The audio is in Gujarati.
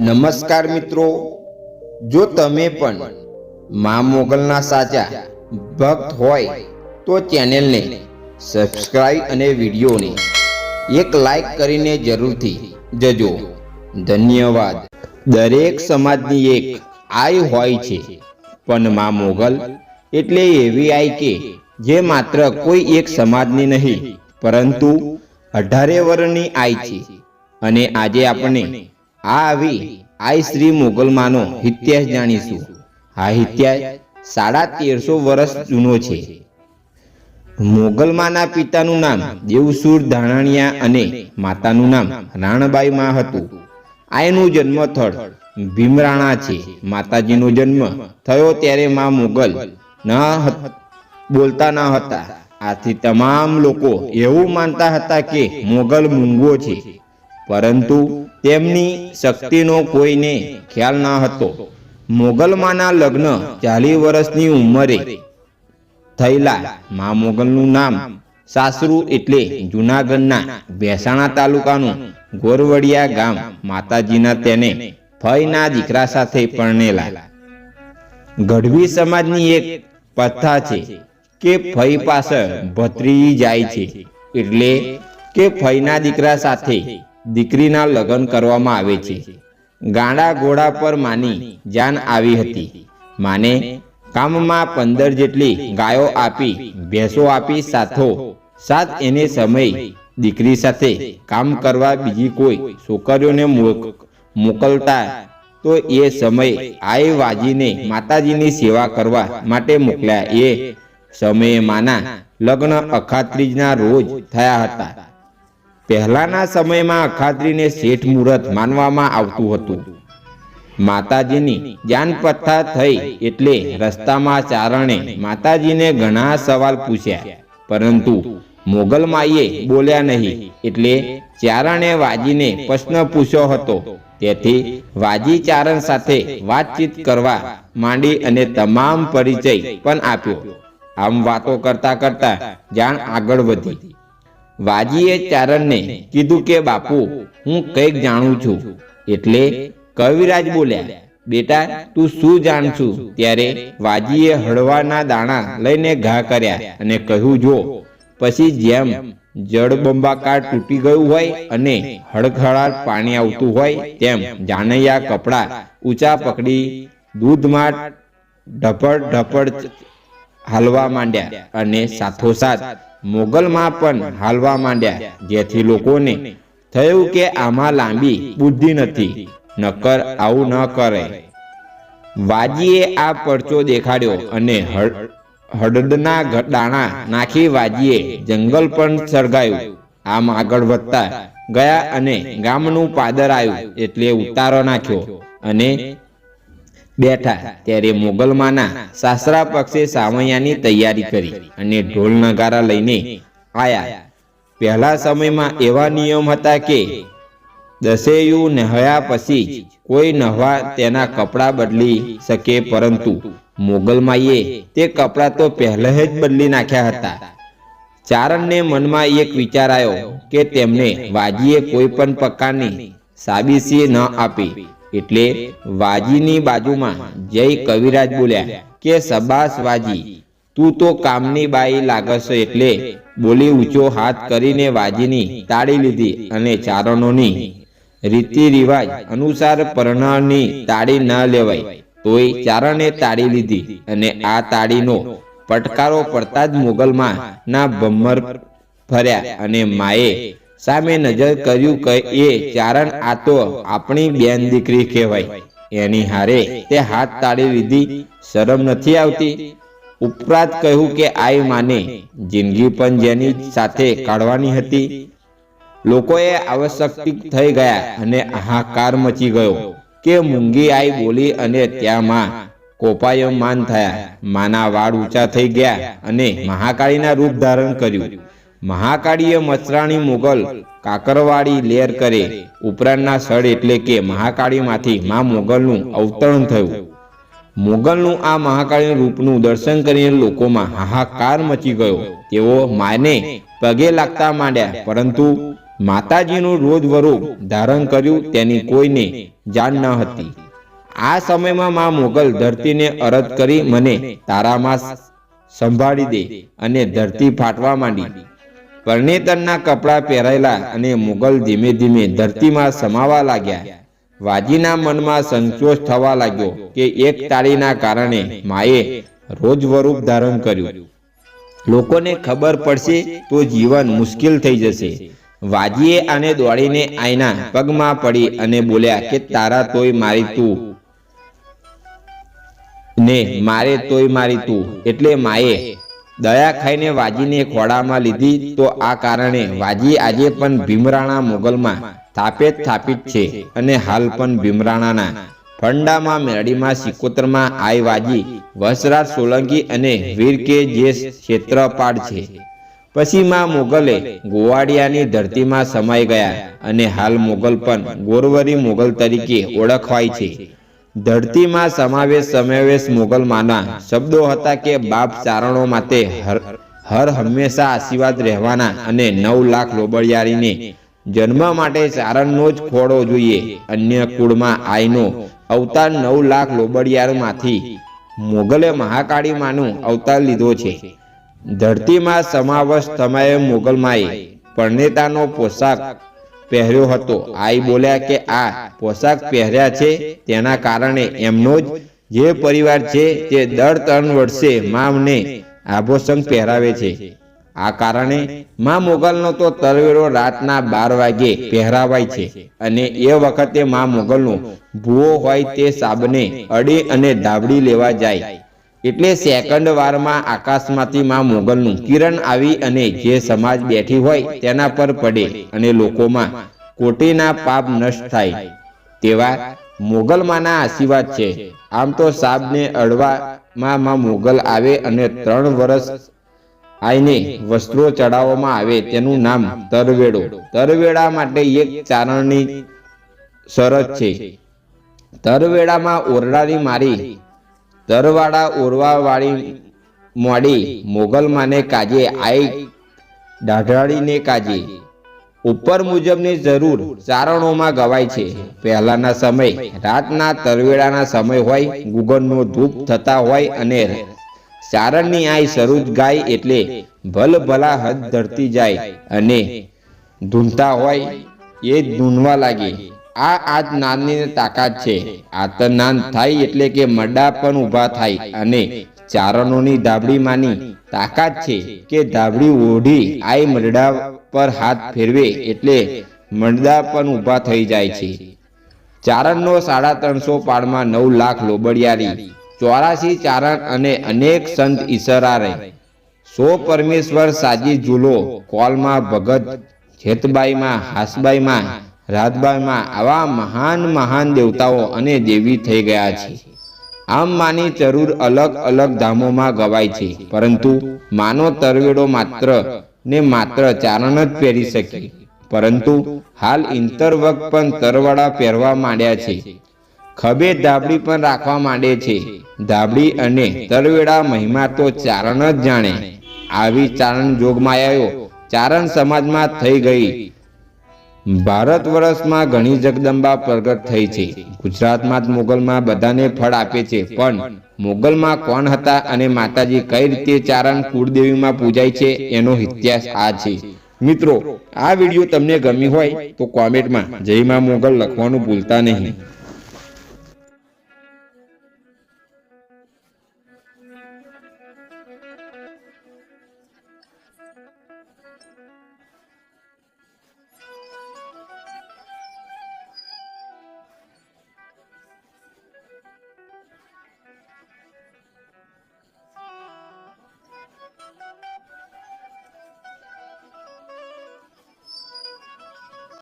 નમસ્કાર મિત્રો. જો તમે પણ મા મોગલના સાચા ભક્ત હોય, તો ચેનલને સબસ્ક્રાઇબ અને વિડીયોને એક લાઈક કરીને જરૂરથી જજો. ધન્યવાદ. દરેક સમાજની એક આય હોય છે. પણ મા મોગલ એટલે એવી આય કે જે માત્ર કોઈ એક સમાજની નહીં, પરંતુ અઢારે વર્ણની આય છે. અને આજે આપણે આ આવી, આઈ શ્રી મોગલમાનો ઇતિહાસ જાણીશું. આ ઇતિહાસ સાડા તેરસો વર્ષ જૂનો છે. મોગલમાના પિતાનું નામ દેવસુર ધાણાણિયા અને માતાનું નામ રાણબાઈ માં હતું. આયનું જન્મ સ્થળ ભીમરાણા છે. માતાજીનો જન્મ થયો ત્યારે માં મોગલ ન બોલતા ન હતા. આથી તમામ લોકો એવું માનતા હતા કે મોગલ મૂંગો છે. પરંતુ તેમની શક્તિનો કોઈને ખ્યાલ ન હતો. મોગલમાના લગ્ન ચાલીસ વર્ષની ઉંમરે થયેલા મા મોગલનું નામ સાસરુ એટલે જુનાગઢના ભેસાણા તાલુકાનું ગોરવડિયા ગામ માતાજીના તેને ફઈના દીકરા સાથે પરણેલા. ગઢવી સમાજની એક પ્રથા છે કે ફઈ પાછળ ભત્રી જાય છે. એટલે કે ફઈના દીકરા સાથે દીકરીના લગ્ન કરવામાં આવે છે. ગાંડા ઘોડા પર માની જાન આવી હતી. માને કામમાં પંદર જેટલી ગાયો આપી ભેંસો આપી સાથો. સાથ એને સમય દીકરી સાથે કામ કરવા બીજી કોઈ છોકરીઓને મોક- મોકલતા તો એ સમય આઈ વાજીને માતાજીની સેવા કરવા માટે મોકલ્યા. એ સમયે માના લગ્ન અખાત્રીજના રોજ થયા હતા. પહેલાના સમયમાં અખાત્રીને શેઠ મુહૂર્ત માનવામાં આવતું હતું. માતાજીની જાન પથ્થા થઈ એટલે રસ્તામાં ચારણે માતાજીને ઘણા સવાલ પૂછ્યા. પરંતુ મોગલ માઈએ બોલ્યા નહીં એટલે ચારણે વાજીને પ્રશ્ન પૂછ્યો હતો. તેથી વાજી ચારણ સાથે વાતચીત કરવા માંડી અને તમામ પરિચય પણ આપ્યો. આમ વાતો કરતા કરતા જાણ આગળ વધી. વાજીએ ચારણને કીધું કે, બાપુ, હું કંઈક જાણું છું. એટલે કવિરાજ બોલ્યા, બેટા, તું શું જાણશું? ત્યારે વાજીએ હળવાના દાણા લઈને ઘા કર્યા અને કહ્યું, જો, પછી જેમ જળબંબાકાર તૂટી ગયું હોય અને હળખળાટ પાણી આવતું હોય, તેમ જાનૈયા કપડા ઊંચા પકડી દૂધમાં ઢપડ ઢપડ હાલવા માંડ્યા અને સાથોસાથ મોગલમાં પણ હાલવા માંડ્યા, જેથી લોકોને થયું કે આમાં લાંબી બુદ્ધિ નથી, નકર આવું ન કરે. વાજીએ આ પરચો દેખાડ્યો અને હળ- હળદના દાણા નાખી વાજીએ જંગલ પણ સળગાયું. આમ આગળ વધતા ગયા અને ગામનું પાદર આવ્યું એટલે ઉતારો નાખ્યો અને બેઠા ત્યારે મોગલમાના સાસરા પક્ષે સાવૈયાની તૈયારી કરી અને ઢોલ નગારા લઈને આયા. પહેલા સમયમાં એવા નિયમ હતા કે દસેયું નહયા પછી કોઈ નહવા તેના કપડાં બદલી શકે, પરંતુ મોગલમાઈએ તે કપડાં તો પહેલા જ બદલી નાખ્યા હતા. ચારણને મનમાં એક વિચાર આવ્યો કે તેમને વાજીએ કોઈ પણ પ્રકારની સાબિસી ન આપી. એટલે વાજીની બાજુમાં જય કવિરાજ બોલ્યા કે સબાસ વાજી તું તો કામની બાઈ લાગશ એટલે બોલી ઊંચો હાથ કરીને વાજીની તાળી લીધી અને ચારણોની રીતિ રિવાજ અનુસાર પરણાળની તાળી ન લેવાય. તોય ચારણે તાળી લીધી અને આ તાળીનો પટકારો પડતા જ મોગલમાં ના ભમ્મર ફર્યા અને માએ સામે નજર કર્યું કે એ ચારણ આ તો આપણી બેન દીકરી કહેવાય. એની હારે તે હાથ તાળી લીધી, શરમ નથી આવતી. ઉપરાંત કહ્યું કે આઈ માને જિંદગી પણ જેની સાથે કાઢવાની હતી. લોકોએ આવશ્યક થઈ ગયા અને હાહાકાર મચી ગયો કે મૂંગી આઈ બોલી અને ત્યાં માં કોપાયમાન થયા. માના વાળ ઊંચા થઈ ગયા અને મહાકાળીના રૂપ ધારણ કર્યું. મહાકાળીએ મચરાણી મુગલ કાકરવાડી લેર કરે. ઉપરાંતના સ્થળ એટલે કે મહાકાળીમાંથી મા મુગલનું અવતરણ થયું. મુગલનું આ મહાકાળી રૂપનું દર્શન કરીને લોકોમાં હાહાકાર મચી ગયો. તેઓ માને પગે લાગતા માંડ્યા, પરંતુ માતાજીનું રોજ વરૂપ ધારણ કર્યું તેની કોઈને જાણ ન હતી. આ સમયમાં મા મોગલ ધરતીને અરજ કરી, મને તારામાં સંભાળી દે અને ધરતી ફાટવા માંડી. પરણેતરના કપડાં પહેરાયેલા અને મુગલ ધીમે ધીમે ધરતીમાં સમાવા લાગ્યા. વાજીના મનમાં સંતોષ થવા લાગ્યો કે એક તાળીના કારણે માએ રોજવરૂપ ધારણ કર્યું. લોકોને ખબર પડશે તો જીવન મુશ્કેલ થઈ જશે. વાજીએ આને દોડીને આઈના પગમાં પડી અને બોલ્યા કે, તારા તોય મારી તું. ને, મારે તોય મારી તું. એટલે માએ દયા ખાઈને વાજીને ખોડામાં લીધી તો આ કારણે વાજી આજે પણ ભીમરાણા મોગલમાં થાપેત થાપિત છે અને હાલ પણ ભીમરાણાના. ફંડામાં મેરડીમાં, સિકોતરમાં આઈ વાજી, વસરાજ સોલંકી અને વીર કે જે ક્ષેત્રપાળ છે. પછી માં મોગલે ગોવાડિયાની ધરતીમાં સમાઈ ગયા અને હાલ મોગલ પણ ગોરવરી મોગલ તરીકે ઓળખવાય છે. ધરતીમાં સમાવેશ સમાવેશ મોગલમાંના શબ્દો હતા કે બાપ ચારણો માટે હર હંમેશા આશીર્વાદ રહેવાના અને નવ લાખ લોબળિયારીને જન્મ માટે ચારણનો જ ખોડો જોઈએ. અન્ય કુળમાં આઈનો અવતાર નવ લાખ લોબડિયારમાંથી મોગલે મહાકાળી માનું અવતાર લીધો છે. ધરતીમાં સમાવેશ સમયે મોગલમાએ પરણેતાનો પોશાક પહેર્યો હતો. આઈ બોલ્યા કે આ પોશાક પહેર્યા છે તેના કારણે એમનો જ જે પરિવાર છે તે દર ત્રણ વર્ષે મામને આભોસંગ પહેરાવે છે. આ કારણે મા મોગલનો તો તરવેરો રાતના બાર વાગે પહેરાવાય છે અને એ વખતે મા મોગલનો ભૂવો હોય તે સાબને અડી અને ધાબડી લેવા જાય. એટલે સેકન્ડ વારમાં આકાશમાંથી માં મોગલનું કિરણ આવી અને જે સમાજ બેઠી હોય તેના પર પડે અને લોકોમાં કોટીના પાપ નષ્ટ થાય. તેવા મોગલમાંના આશીર્વાદ છે. આમ તો સાબને અડવામાં માં મોગલ આવે અને ત્રણ વર્ષ આઈને વસ્ત્રો ચડાવવામાં આવે તેનું નામ તરવેડો. તરવેડા માટે એક ચારણની શરત છે. તરવેડામાં ઓરડાની મારી તરવાડા ઓરવા વાળી મોડી મોગલ માને કાજે, આઈ દાઢાડીને કાજે. ઉપર મુજબની જરૂર ચારણોમાં ગવાય છે. પહેલાના સમય રાતના તરવેડાના સમય હોય, ગુગનનો ધૂપ થતા હોય અને ચારણની આઈ શરૂ ગાય એટલે ભલ ભલા હદ ધરતી જાય અને ધૂનતા હોય એ જ ધૂનવા લાગે. આ આજ નાનની તાકાત છે. આતરનાન થાય એટલે કે મડા પણ ઊભા થાય અને ચારણોની ધાબડી માની તાકાત છે કે ધાબડી ઓઢી આઈ મરડા પર હાથ ફેરવે એટલે મરડા પણ ઊભા થઈ જાય છે. ચારણનો સાડા ત્રણસો પાડમાં નવ લાખ લોબડિયારી, ચોરાસી ચારણ અને અનેક સંત ઈસરારે. સો પરમેશ્વર સાજી ઝૂલો કોલમાં ભગત જેતબાઈમાં હાસબાઈમાં રાજબાઈમાં આવા મહાન મહાન દેવતાઓ અને દેવી થઈ ગયા છે. આમ માની જરૂર અલગ અલગ ધામોમાં ગવાય છે. પરંતુ માનો તરવેડો માત્ર ને માત્ર ચારણ જ પહેરી શકે. પરંતુ હાલ ઇન્તર પણ તરવાડા પહેરવા માંડ્યા છે. ખભે ધાબડી પણ રાખવા માંડે છે. ધાબડી અને તરવેડા મહિમા તો ચારણ જ જાણે. આવી ચારણ જોગમાયાઓ ચારણ સમાજમાં થઈ ગઈ. ભારત વર્ષમાં ઘણી જગદંબા પ્રગટ થઈ છે. ગુજરાતમાં મોગલમાં બધાને ફળ આપે છે. પણ મોગલમાં કોણ હતા અને માતાજી કઈ રીતે ચારણ કુળદેવીમાં પૂજાય છે એનો ઇતિહાસ આ છે. મિત્રો, આ વીડિયો તમને ગમી હોય તો કોમેન્ટમાં જય માં મોગલ લખવાનું ભૂલતા નહીં.